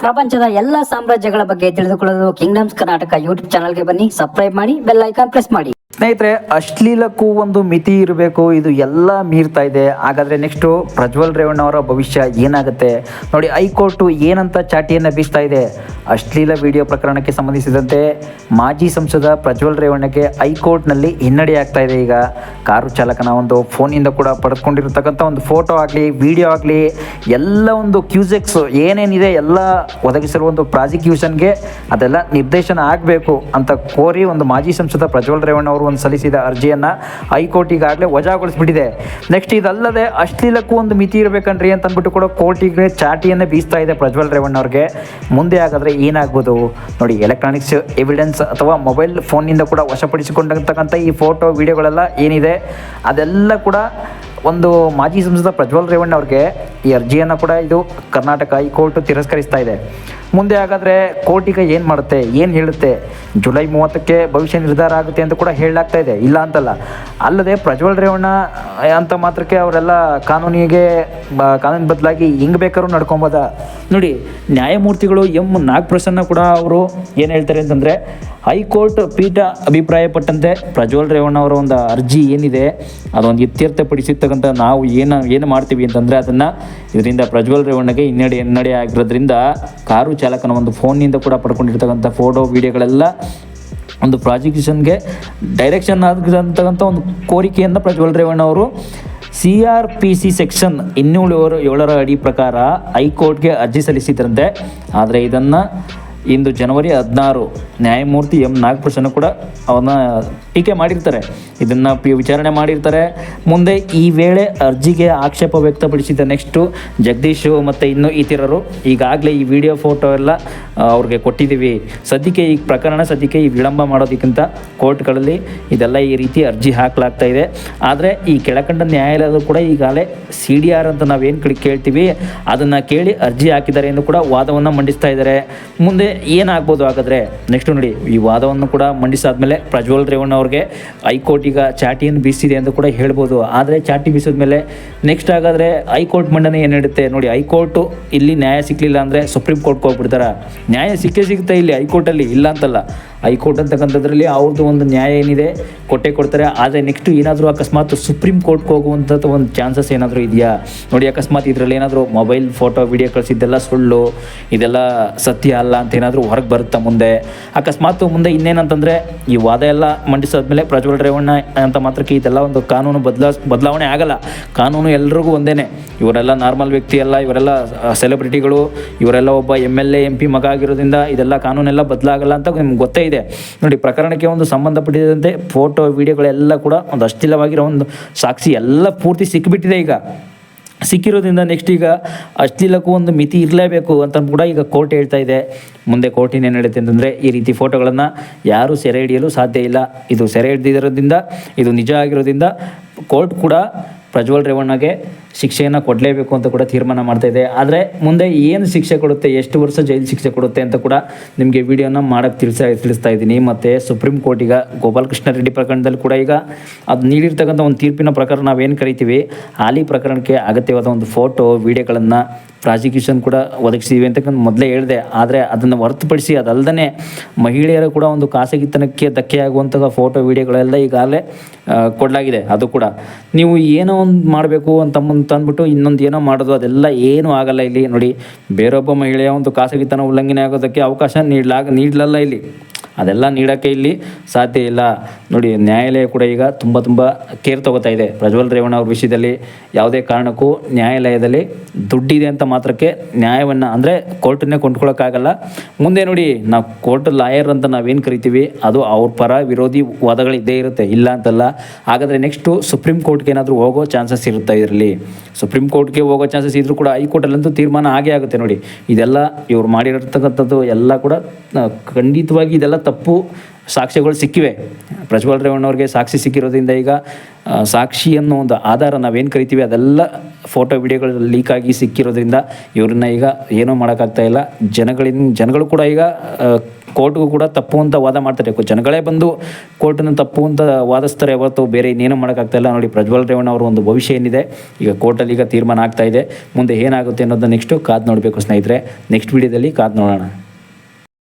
ಪ್ರಪಂಚದ ಎಲ್ಲ ಸಾಮ್ರಾಜ್ಯಗಳ ಬಗ್ಗೆ ತಿಳಿದುಕೊಳ್ಳಲು ಕಿಂಗ್ಡಮ್ಸ್ ಕರ್ನಾಟಕ ಯೂಟ್ಯೂಬ್ ಚಾನಲ್ಗೆ ಬನ್ನಿ ಸಬ್ಸ್ಕ್ರೈಬ್ ಮಾಡಿ ಬೆಲ್ ಐಕಾನ್ ಪ್ರೆಸ್ ಮಾಡಿ. ಸ್ನೇಹಿತರೆ ಅಶ್ಲೀಲಕ್ಕೂ ಒಂದು ಮಿತಿ ಇರಬೇಕು, ಇದು ಎಲ್ಲ ಮೀರ್ತಾ ಇದೆ. ಹಾಗಾದರೆ ನೆಕ್ಸ್ಟು ಪ್ರಜ್ವಲ್ ರೇವಣ್ಣವರ ಭವಿಷ್ಯ ಏನಾಗುತ್ತೆ? ನೋಡಿ, ಹೈಕೋರ್ಟು ಏನಂತ ಚಾಟಿಯನ್ನು ಬೀಸ್ತಾ ಇದೆ. ಅಶ್ಲೀಲ ವಿಡಿಯೋ ಪ್ರಕರಣಕ್ಕೆ ಸಂಬಂಧಿಸಿದಂತೆ ಮಾಜಿ ಸಂಸದ ಪ್ರಜ್ವಲ್ ರೇವಣ್ಣಗೆ ಹೈಕೋರ್ಟ್ನಲ್ಲಿ ಹಿನ್ನಡೆ ಆಗ್ತಾ ಇದೆ ಈಗ. ಕಾರು ಚಾಲಕನ ಒಂದು ಫೋನಿಂದ ಕೂಡ ಪಡೆದುಕೊಂಡಿರತಕ್ಕಂಥ ಒಂದು ಫೋಟೋ ಆಗಲಿ, ವಿಡಿಯೋ ಆಗಲಿ, ಎಲ್ಲ ಒಂದು ಕ್ಯೂಸೆಕ್ಸ್ ಏನೇನಿದೆ ಎಲ್ಲ ಒದಗಿಸಿರುವ ಒಂದು ಪ್ರಾಸಿಕ್ಯೂಷನ್ಗೆ ಅದೆಲ್ಲ ನಿರ್ದೇಶನ ಆಗಬೇಕು ಅಂತ ಕೋರಿ ಒಂದು ಮಾಜಿ ಸಂಸದ ಪ್ರಜ್ವಲ್ ರೇವಣ್ಣ ಅವರು ಒಂದು ಸಲ್ಲಿಸಿದ ಅರ್ಜಿಯನ್ನು ಹೈಕೋರ್ಟ್ ಈಗಾಗಲೇ ವಜಾಗೊಳಿಸ್ಬಿಟ್ಟಿದೆ. ನೆಕ್ಸ್ಟ್ ಇದಲ್ಲದೆ ಅಶ್ಲೀಲಕ್ಕೂ ಒಂದು ಮಿತಿ ಇರಬೇಕನ್ರಿ ಅಂತ ಅಂದ್ಬಿಟ್ಟು ಕೂಡ ಕೋರ್ಟಿಗೆ ಚಾಟಿಯನ್ನು ಬೀಸ್ತಾ ಇದೆ ಪ್ರಜ್ವಲ್ ರೇವಣ್ಣ ಅವ್ರಿಗೆ. ಮುಂದೆ ಹಾಗಾದರೆ ಏನಾಗ್ಬೋದು? ನೋಡಿ ಎಲೆಕ್ಟ್ರಾನಿಕ್ಸ್ ಎವಿಡೆನ್ಸ್ ಅಥವಾ ಮೊಬೈಲ್ ಫೋನ್ನಿಂದ ಕೂಡ ವಶಪಡಿಸಿಕೊಂಡಿರ್ತಕ್ಕಂಥ ಈ ಫೋಟೋ ವಿಡಿಯೋಗಳೆಲ್ಲ ಏನಿದೆ? ಅದೆಲ್ಲ ಕೂಡ ಒಂದು ಮಾಜಿ ಸಂಸದ ಪ್ರಜ್ವಲ್ ರೇವಣ್ಣ ಅವ್ರಿಗೆ ಈ ಅರ್ಜಿಯನ್ನು ಕೂಡ ಇದು ಕರ್ನಾಟಕ ಹೈಕೋರ್ಟ್ ತಿರಸ್ಕರಿಸ್ತಾ ಇದೆ. ಮುಂದೆ ಹಾಗಾದರೆ ಕೋರ್ಟ್ ಈಗ ಏನು ಮಾಡುತ್ತೆ, ಏನು ಹೇಳುತ್ತೆ? ಜುಲೈ ಮೂವತ್ತಕ್ಕೆ ಭವಿಷ್ಯ ನಿರ್ಧಾರ ಆಗುತ್ತೆ ಅಂತ ಕೂಡ ಹೇಳಲಾಗ್ತಾ ಇದೆ. ಇಲ್ಲ ಅಂತಲ್ಲ. ಅಲ್ಲದೆ ಪ್ರಜ್ವಲ್ ರೇವಣ್ಣ ಅಂತ ಮಾತ್ರಕ್ಕೆ ಅವರೆಲ್ಲ ಕಾನೂನಿಗೆ ಕಾನೂನು ಬದಲಾಗಿ ಹೆಂಗೆ ಬೇಕಾದ್ರೂ ನಡ್ಕೊಬೋದ? ನೋಡಿ, ನ್ಯಾಯಮೂರ್ತಿಗಳು ಎಂ ನಾಗಪ್ರಸನ್ನ ಕೂಡ ಅವರು ಏನು ಹೇಳ್ತಾರೆ ಅಂತಂದರೆ ಹೈಕೋರ್ಟ್ ಪೀಠ ಅಭಿಪ್ರಾಯಪಟ್ಟಂತೆ ಪ್ರಜ್ವಲ್ ರೇವಣ್ಣ ಅವರ ಒಂದು ಅರ್ಜಿ ಏನಿದೆ, ಅದೊಂದು ಇತ್ಯರ್ಥಪಡಿಸಿರ್ತಕ್ಕಂಥ ನಾವು ಏನು ಏನು ಮಾಡ್ತೀವಿ ಅಂತಂದರೆ ಅದನ್ನು ಇದರಿಂದ ಪ್ರಜ್ವಲ್ ರೇವಣ್ಣಗೆ ಹಿನ್ನಡೆ ಹಿನ್ನಡೆ ಆಗಿರೋದ್ರಿಂದ ಕಾರು ಚಾಲಕನ ಒಂದು ಫೋನ್ನಿಂದ ಕೂಡ ಪಡ್ಕೊಂಡಿರ್ತಕ್ಕಂಥ ಫೋಟೋ, ವಿಡಿಯೋಗಳೆಲ್ಲ ಒಂದು ಪ್ರಾಸಿಕ್ಯೂಷನ್ಗೆ ಡೈರೆಕ್ಷನ್ ಆಗಿರ್ತಕ್ಕಂಥ ಒಂದು ಕೋರಿಕೆಯನ್ನು ಪ್ರಜ್ವಲ್ ರೇವಣ್ಣ ಅವರು C R P C section ಇನ್ನೂರು ಏಳರ ಅಡಿ ಪ್ರಕಾರ ಹೈಕೋರ್ಟ್ಗೆ ಅರ್ಜಿ ಸಲ್ಲಿಸಿದ್ರಂತೆ. ಆದರೆ ಇದನ್ನು ಇಂದು ಜನವರಿ ಹದಿನಾರು, ನ್ಯಾಯಮೂರ್ತಿ ಎಂ. ನಾಗಪ್ರಸನ್ನ ಕೂಡ ಅವನ್ನ ಟೀಕೆ ಮಾಡಿರ್ತಾರೆ. ಇದನ್ನು ಪಿ. ವಿಚಾರಣೆ ಮಾಡಿರ್ತಾರೆ. ಮುಂದೆ ಈ ವೇಳೆ ಅರ್ಜಿಗೆ ಆಕ್ಷೇಪ ವ್ಯಕ್ತಪಡಿಸಿದ ನೆಕ್ಸ್ಟು ಜಗದೀಶ್ ಮತ್ತು ಇನ್ನು ಇತರರು ಈಗಾಗಲೇ ಈ ವಿಡಿಯೋ ಫೋಟೋ ಎಲ್ಲ ಅವ್ರಿಗೆ ಕೊಟ್ಟಿದ್ದೀವಿ. ಸದ್ಯಕ್ಕೆ ಈ ಪ್ರಕರಣ ಸದ್ಯಕ್ಕೆ ಈ ವಿಳಂಬ ಮಾಡೋದಕ್ಕಿಂತ ಕೋರ್ಟ್ಗಳಲ್ಲಿ ಇದೆಲ್ಲ ಈ ರೀತಿ ಅರ್ಜಿ ಹಾಕಲಾಗ್ತಾ ಇದೆ. ಆದರೆ ಈ ಕೆಳಕಂಡ ನ್ಯಾಯಾಲಯದ ಕೂಡ ಈಗಾಗಲೇ ಸಿ ಡಿ ಆರ್ ಅಂತ ನಾವೇನು ಕೇಳ್ತೀವಿ, ಅದನ್ನು ಕೇಳಿ ಅರ್ಜಿ ಹಾಕಿದ್ದಾರೆ ಎಂದು ಕೂಡ ವಾದವನ್ನು ಮಂಡಿಸ್ತಾ ಇದ್ದಾರೆ. ಮುಂದೆ ಏನಾಗ್ಬೋದು ಹಾಗಾದರೆ? ನೆಕ್ಸ್ಟ್ ನೋಡಿ, ಈ ವಾದವನ್ನು ಕೂಡ ಮಂಡಿಸಾದ್ಮೇಲೆ ಪ್ರಜ್ವಲ್ ರೇವಣ್ಣ ಅವ್ರಿಗೆ ಹೈಕೋರ್ಟ್ ಈಗ ಚಾಟಿಯನ್ನು ಬೀಸಿದೆ ಅಂತ ಕೂಡ ಹೇಳ್ಬೋದು. ಆದರೆ ಚಾಟಿ ಬೀಸಿದ ಮೇಲೆ ನೆಕ್ಸ್ಟ್ ಹಾಗಾದರೆ ಹೈಕೋರ್ಟ್ ಮಂಡನೆ ಏನು ನೀಡುತ್ತೆ ನೋಡಿ, ಹೈಕೋರ್ಟು ಇಲ್ಲಿ ನ್ಯಾಯ ಸಿಕ್ಕಲಿಲ್ಲ ಅಂದರೆ ಸುಪ್ರೀಂ ಕೋರ್ಟ್ಗೆ ಹೋಗ್ಬಿಡ್ತಾರ. ನ್ಯಾಯ ಸಿಕ್ಕೇ ಸಿಗುತ್ತೆ ಇಲ್ಲಿ ಹೈಕೋರ್ಟಲ್ಲಿ, ಇಲ್ಲ ಅಂತಲ್ಲ. ಹೈಕೋರ್ಟ್ ಅಂತಕ್ಕಂಥದ್ರಲ್ಲಿ ಅವ್ರದ್ದು ಒಂದು ನ್ಯಾಯ ಏನಿದೆ, ಕೊಟ್ಟೆ ಕೊಡ್ತಾರೆ. ಆದರೆ ನೆಕ್ಸ್ಟ್ ಏನಾದರೂ ಅಕಸ್ಮಾತ್ ಸುಪ್ರೀಂ ಕೋರ್ಟ್ಗೆ ಹೋಗುವಂಥದ್ದು ಒಂದು ಚಾನ್ಸಸ್ ಏನಾದರೂ ಇದೆಯಾ? ನೋಡಿ, ಅಕಸ್ಮಾತ್ ಇದರಲ್ಲಿ ಏನಾದರೂ ಮೊಬೈಲ್ ಫೋಟೋ, ವಿಡಿಯೋ ಕಳಿಸಿದ್ದೆಲ್ಲ ಸುಳ್ಳು, ಇದೆಲ್ಲ ಸತ್ಯ ಅಲ್ಲ ಅಂತ ಏನಾದರೂ ಹೊರಗೆ ಬರುತ್ತಾ ಮುಂದೆ? ಅಕಸ್ಮಾತ್ ಮುಂದೆ ಇನ್ನೇನಂತಂದರೆ, ಈ ವಾದ ಎಲ್ಲ ಮಂಡಿಸಾದ್ಮೇಲೆ ಪ್ರಜ್ವಲ್ ರೇವಣ್ಣ ಅಂತ ಮಾತ್ರಕ್ಕೆ ಇದೆಲ್ಲ ಒಂದು ಕಾನೂನು ಬದಲಾ ಬದಲಾವಣೆ ಆಗಲ್ಲ. ಕಾನೂನು ಎಲ್ರಿಗೂ ಒಂದೇ ಇವರೆಲ್ಲ ನಾರ್ಮಲ್ ವ್ಯಕ್ತಿ ಅಲ್ಲ ಇವರೆಲ್ಲ ಸೆಲೆಬ್ರಿಟಿಗಳು, ಇವರೆಲ್ಲ ಒಬ್ಬ M L A, M P ಮಗ ಆಗಿರೋದ್ರಿಂದ ಇದೆಲ್ಲ ಕಾನೂನೆಲ್ಲ ಬದಲಾಗಲ್ಲ ಅಂತ ನಿಮ್ಗೆ ಗೊತ್ತೇ ಇದೆ. ನೋಡಿ, ಪ್ರಕರಣಕ್ಕೆ ಒಂದು ಸಂಬಂಧಪಟ್ಟಿದಂತೆ ಫೋಟೋ, ವಿಡಿಯೋಗಳೆಲ್ಲ ಕೂಡ ಒಂದು ಅಶ್ಲೀಲವಾಗಿರೋ ಒಂದು ಸಾಕ್ಷಿ ಎಲ್ಲ ಪೂರ್ತಿ ಸಿಕ್ಕಿಬಿಟ್ಟಿದೆ ಈಗ. ಸಿಕ್ಕಿರೋದ್ರಿಂದ ನೆಕ್ಸ್ಟ್ ಈಗ ಅಶ್ಲೀಲಕ್ಕೂ ಒಂದು ಮಿತಿ ಇರಲೇಬೇಕು ಅಂತ ಕೂಡ ಈಗ ಕೋರ್ಟ್ ಹೇಳ್ತಾ ಇದೆ. ಮುಂದೆ ಏನು ಹೇಳುತ್ತೆ ಅಂತಂದರೆ ಈ ರೀತಿ ಫೋಟೋಗಳನ್ನು ಯಾರೂ ಸೆರೆ ಹಿಡಿಯಲು ಸಾಧ್ಯ ಇಲ್ಲ. ಇದು ಸೆರೆ ಹಿಡಿದಿರೋದ್ರಿಂದ, ಇದು ನಿಜ ಆಗಿರೋದ್ರಿಂದ ಕೋರ್ಟ್ ಕೂಡ ಪ್ರಜ್ವಲ್ ರೇವಣ್ಣಗೆ ಶಿಕ್ಷೆಯನ್ನು ಕೊಡಲೇಬೇಕು ಅಂತ ಕೂಡ ತೀರ್ಮಾನ ಮಾಡ್ತಾ ಇದೆ. ಆದರೆ ಮುಂದೆ ಏನು ಶಿಕ್ಷೆ ಕೊಡುತ್ತೆ, ಎಷ್ಟು ವರ್ಷ ಜೈಲು ಶಿಕ್ಷೆ ಕೊಡುತ್ತೆ ಅಂತ ಕೂಡ ನಿಮಗೆ ವಿಡಿಯೋನ ಮಾಡೋಕ್ಕೆ ತಿಳಿಸ, ತಿಳಿಸ್ತಾ ಇದ್ದೀನಿ. ಮತ್ತು ಸುಪ್ರೀಂ ಕೋರ್ಟ್ ಈಗ ಗೋಪಾಲಕೃಷ್ಣ ರೆಡ್ಡಿ ಪ್ರಕರಣದಲ್ಲಿ ಕೂಡ ಈಗ ಅದು ನೀಡಿರ್ತಕ್ಕಂಥ ಒಂದು ತೀರ್ಪಿನ ಪ್ರಕಾರ ನಾವೇನು ಕರಿತೀವಿ, ಹಾಲಿ ಪ್ರಕರಣಕ್ಕೆ ಅಗತ್ಯವಾದ ಒಂದು ಫೋಟೋ, ವಿಡಿಯೋಗಳನ್ನು ಪ್ರಾಸಿಕ್ಯೂಷನ್ ಕೂಡ ಒದಗಿಸಿದ್ವಿ ಅಂತಕ್ಕಂಥ ಮೊದಲೇ ಹೇಳಿದೆ. ಆದರೆ ಅದನ್ನು ಹೊರತುಪಡಿಸಿ ಅದಲ್ಲದೆ ಮಹಿಳೆಯರ ಕೂಡ ಒಂದು ಖಾಸಗಿತನಕ್ಕೆ ಧಕ್ಕೆಯಾಗುವಂತಹ ಫೋಟೋ, ವಿಡಿಯೋಗಳೆಲ್ಲ ಈಗಾಗಲೇ ಕೊಡಲಾಗಿದೆ. ಅದು ಕೂಡ ನೀವು ಏನೋ ಒಂದು ಮಾಡಬೇಕು ಅಂತ ಅಂತ ಅಂದ್ಬಿಟ್ಟು ಇನ್ನೊಂದು ಏನೋ ಮಾಡೋದು, ಅದೆಲ್ಲ ಏನೂ ಆಗಲ್ಲ ಇಲ್ಲಿ. ನೋಡಿ, ಬೇರೊಬ್ಬ ಮಹಿಳೆಯ ಒಂದು ಖಾಸಗಿತನ ಉಲ್ಲಂಘನೆ ಆಗೋದಕ್ಕೆ ಅವಕಾಶ ನೀಡಲಾಗ ನೀಡಲಲ್ಲ ಇಲ್ಲಿ. ಅದೆಲ್ಲ ನೀಡೋಕ್ಕೆ ಇಲ್ಲಿ ಸಾಧ್ಯ ಇಲ್ಲ. ನೋಡಿ, ನ್ಯಾಯಾಲಯ ಕೂಡ ಈಗ ತುಂಬ ತುಂಬ ಕೇರ್ ತಗೋತಾ ಇದೆ. ಪ್ರಜ್ವಲ್ ರೇವಣ್ಣ ಅವ್ರ ವಿಷಯದಲ್ಲಿ ಯಾವುದೇ ಕಾರಣಕ್ಕೂ ನ್ಯಾಯಾಲಯದಲ್ಲಿ ದುಡ್ಡಿದೆ ಅಂತ ಮಾತ್ರಕ್ಕೆ ನ್ಯಾಯವನ್ನು ಅಂದರೆ ಕೋರ್ಟನ್ನೇ ಕೊಂಡ್ಕೊಳ್ಳೋಕ್ಕಾಗಲ್ಲ ಮುಂದೆ ನೋಡಿ, ನಾವು ಕೋರ್ಟ್ ಲಾಯರ್ ಅಂತ ನಾವೇನು ಕರಿತೀವಿ? ಅದು ಅವ್ರ ಪರ ವಿರೋಧಿ ವಾದಗಳಿದ್ದೇ ಇರುತ್ತೆ. ಇಲ್ಲ ಅಂತಲ್ಲ. ಹಾಗಾದರೆ ನೆಕ್ಸ್ಟು ಸುಪ್ರೀಂ ಕೋರ್ಟ್ಗೆ ಏನಾದರೂ ಹೋಗೋ ಚಾನ್ಸಸ್ ಇರುತ್ತೆ ಇದರಲ್ಲಿ? ಸುಪ್ರೀಂ ಕೋರ್ಟ್ಗೆ ಹೋಗೋ ಚಾನ್ಸಸ್ ಇದ್ದರೂ ಕೂಡ ಹೈಕೋರ್ಟಲ್ಲಂತೂ ತೀರ್ಮಾನ ಆಗೇ ಆಗುತ್ತೆ ನೋಡಿ. ಇದೆಲ್ಲ ಇವ್ರು ಮಾಡಿರತಕ್ಕಂಥದ್ದು ಎಲ್ಲ ಕೂಡ ಖಂಡಿತವಾಗಿ ಇದೆಲ್ಲ ತಪ್ಪು ಸಾಕ್ಷ್ಯಗಳು ಸಿಕ್ಕಿವೆ. ಪ್ರಜ್ವಲ್ ರೇವಣ್ಣವ್ರಿಗೆ ಸಾಕ್ಷಿ ಸಿಕ್ಕಿರೋದ್ರಿಂದ ಈಗ ಸಾಕ್ಷಿ ಅನ್ನೋ ಒಂದು ಆಧಾರ ನಾವೇನು ಕರಿತೀವಿ ಅದೆಲ್ಲ ಫೋಟೋ ವಿಡಿಯೋಗಳು ಲೀಕ್ ಆಗಿ ಸಿಕ್ಕಿರೋದ್ರಿಂದ ಇವ್ರನ್ನ ಈಗ ಏನೂ ಮಾಡೋಕ್ಕಾಗ್ತಾ ಇಲ್ಲ. ಜನಗಳಿಂದ ಜನಗಳು ಕೂಡ ಈಗ ಕೋರ್ಟ್ಗೂ ಕೂಡ ತಪ್ಪು ಅಂತ ವಾದ ಮಾಡ್ತಾರೆ. ಜನಗಳೇ ಬಂದು ಕೋರ್ಟನ್ನು ತಪ್ಪು ಅಂತ ವಾದಿಸ್ತಾರೆ ಹೊರತು ಬೇರೆ ಇನ್ನೇನು ಮಾಡೋಕ್ಕಾಗ್ತಾ ಇಲ್ಲ. ನೋಡಿ, ಪ್ರಜ್ವಲ್ ರೇವಣ್ಣ ಅವರ ಒಂದು ಭವಿಷ್ಯ ಏನಿದೆ, ಈಗ ಕೋರ್ಟಲ್ಲಿ ಈಗ ತೀರ್ಮಾನ ಆಗ್ತಾ ಇದೆ. ಮುಂದೆ ಏನಾಗುತ್ತೆ ಅನ್ನೋದನ್ನ ನೆಕ್ಸ್ಟು ಕಾದು ನೋಡಬೇಕು ಸ್ನೇಹಿತರೆ. ನೆಕ್ಸ್ಟ್ ವಿಡಿಯೋದಲ್ಲಿ ಕಾದು ನೋಡೋಣ.